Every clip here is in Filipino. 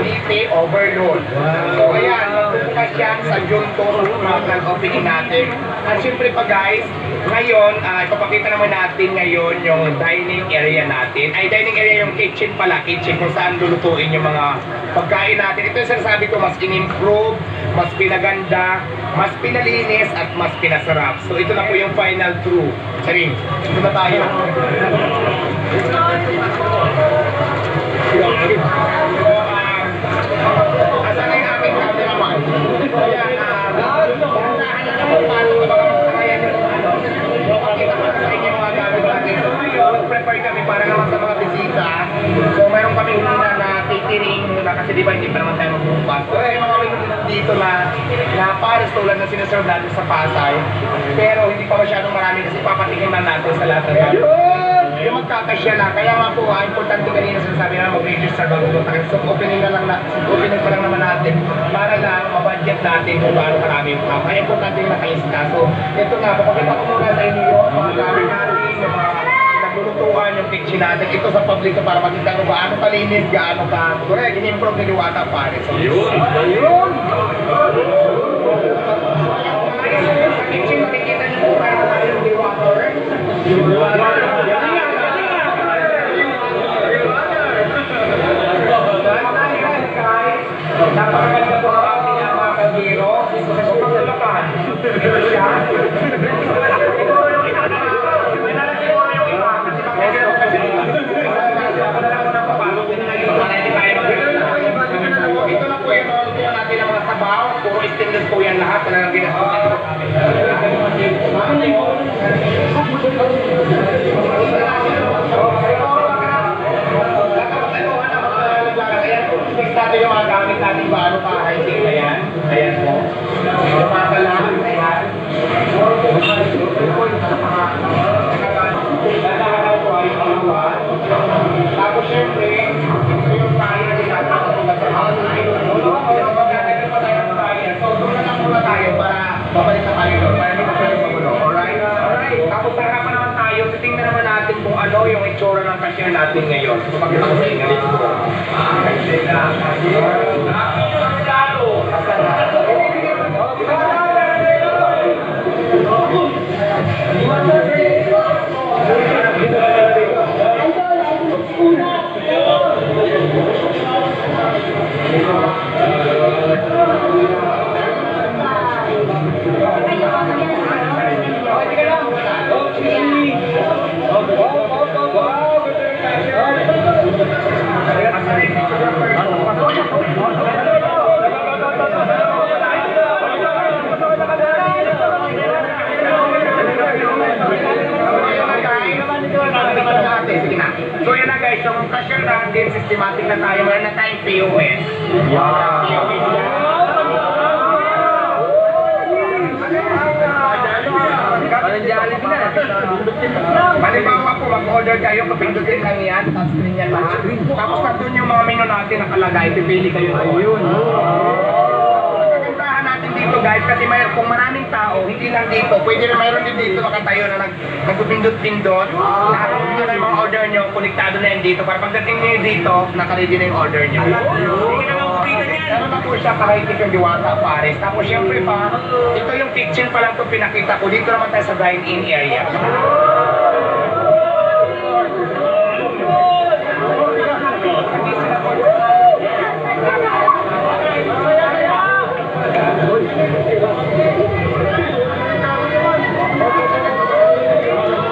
City Overload. So ayan, magbubukas yan sa June 2 ng opening natin. At syempre pa guys, ngayon, ah, ipapakita naman natin ngayon yung dining area natin. Ay, dining area yung kitchen pala, kitchen kung saan lulutuin yung mga pagkain natin. Ito yung sinasabi ko, mas in-improve, mas pinaganda, mas pinalinis, at mas pinasarap. So ito na po yung final true. Charing, ito na tayo. Di ba hindi pa naman tayo magbubukas. So mga menu dito na na pares tulad na sinaserve natin sa Pasay. Pero hindi pa masyadong marami kasi papatikin na natin sa lahat ng gamit. Yung magkakasya na, kaya nga po, ah, importante kanina sinasabi na mag-register bago kasi so opening na lang na, opening pa lang naman natin para lang mabudget natin kung gaano karami yung tao. Kaya importante yung nakaista. So, ito na, papakita ko muna sa inyo yung mga gamit natin, yung mga naglulutuan yung kitchen natin. Ito sa public para makita ko gaano kalinis, gaano ka, correct, in-improve ni Diwata pare. So, Yun. Ayun! Sa kitchen, makikita niyo po kaya tayo yung Diwata. Napakaganda po ang ating mga kagiro. So, pagdalakan. Siya. Ito Talagang ginagawa. Fix natin yung mga gamit natin ba ano pa high-tech na yan. Ayan po. Ng cashier natin ngayon. So, pakita ko sa inyo. Let's go. Na guys, yung cashier natin, systematic na tayo. Meron na tayong POS. Na. Halimbawa po, mag-order kayo, kapindutin lang yan, touchscreen yan lahat. Tapos nandun yung mga menu natin nakalagay, pipili kayo doon. Kagandahan natin dito guys, kasi may, kung maraming tao, hindi lang dito, pwede rin mayroon din dito nakatayo na nag, nagpipindot-pindot. Lahat nyo na yung mga order nyo, konektado na yan dito. Para pagdating nyo dito, nakaready na yung order nyo. Na lang kupitan yan. Ano na po siya, kahit yung diwata, pares. Tapos syempre pa, ito yung kitchen pa lang ito pinakita ko. Dito naman tayo sa dine-in area. Pagka natin mag-order doon sa kitchen, pero wala sa inyo, ito mo lang dito kayo pwede kumain. Yan naman sinikita sa may billboard na yan, may mga spaghetti, may chocolate.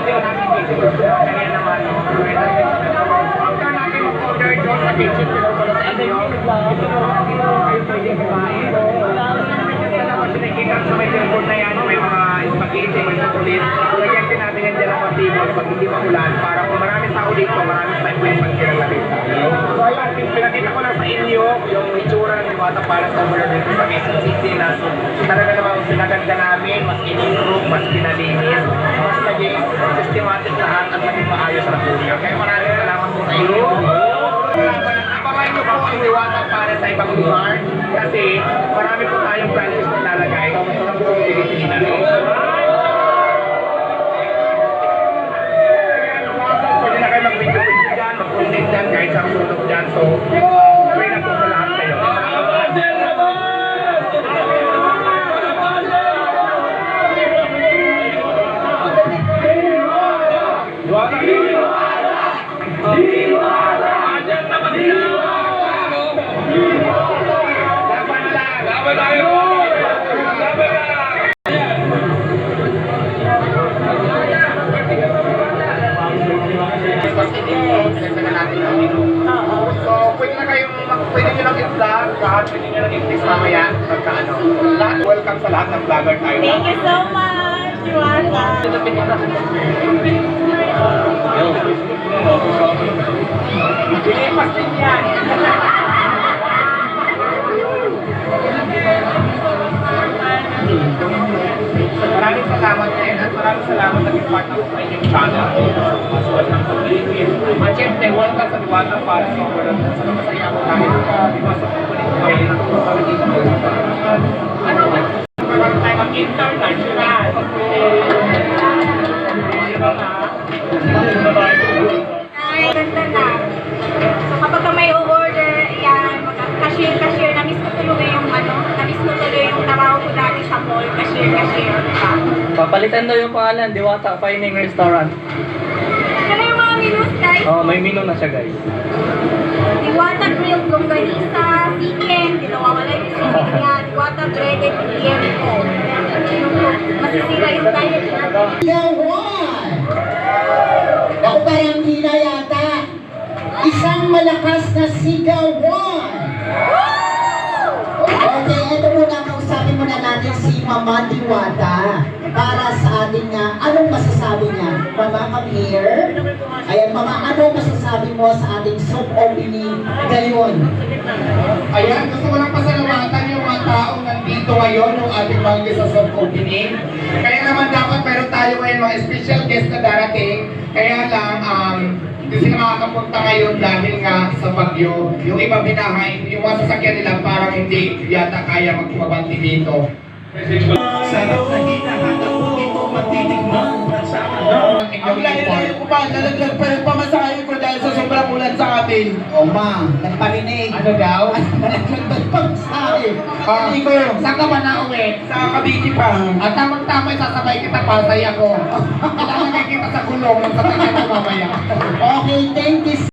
Lagyan din natin yan dyan ang table pag hindi maulan para kung maraming tao dito, maraming time pwede magkira na rin. So ayan, pinakita Iwata para sa overload dito sa Quezon na talaga namang pinaganda namin, mas in-improve, mas pinalinis, mas naging systematic lahat at naging maayos na po. Kaya maraming salamat po sa. Pamain mo po ang hiwata para sa ibang lugar kasi marami po tayong branches na lalagay sa buong Pilipinas. Pwede na kayo mag-video-video dyan, mag-content dyan, kahit sa sulok dyan. So, so much. Pilipas din yan. Maraming salamat din at maraming salamat naging part ng sa inyong channel. Mas welcome sa Philippines. At syempre, sa Diwata para sa. Sa masaya ba sa kukulit ko. Ano? Magkaroon tayo ng international. Ay, ganda na. So kapag ka may order, yan, cashier-cashier, na-miss ko tuloy yung ano, na-miss ko tuloy yung trabaho ko dati sa mall, cashier-cashier. Diba? Papalitan daw yung pangalan, Diwata Fining Restaurant. Pero yung mga menus, guys, Oh, may menu na siya guys. Diwata grilled longganisa, chicken, di nawawala yung chicken Diwata breaded tiempo. Masisira yung diet natin. Sigawan! Ako parang hina yata. Isang malakas na sigawan. Okay, eto muna, kausapin muna natin si Mama Diwata para sa ating nga, anong masasabi niya? Mama, come here. Ayan, Mama, ano masasabi mo sa ating soap opening ngayon? Ayan, gusto ko lang pasalamatan yung mga taong nandito ngayon, yung ating mga sa soft opening. Kaya naman dapat meron tayo ngayon mga special guest na darating. Kaya lang, um, hindi sila makakapunta ngayon dahil nga sa bagyo. Yung iba binahay, yung mga sasakyan nila parang hindi yata kaya magpabati dito. Sarap na hinahanap mo dito, matitignan sa Ang layo-layo ko pa, nalaglag pa yung pamasahe ko dahil sa sobrang ulan sa atin. O ma, nagparinig. Ano daw? Nalaglag. Ah, Hindi ko. saan ka ba nauwi? Sa Cavite pa. At tamang-tama sasabay kita pasay ako. Kailangan nakikita sa gulong ng sasakyan ko mamaya. Okay, thank you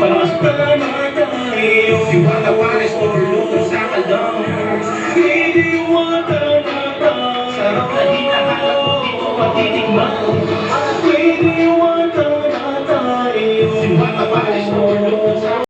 Palas pa naman tayo. Diwata Paris o luto sa kalang. Diwata na tayo. Sarap na hinahanap dito, matitigman. Thank you.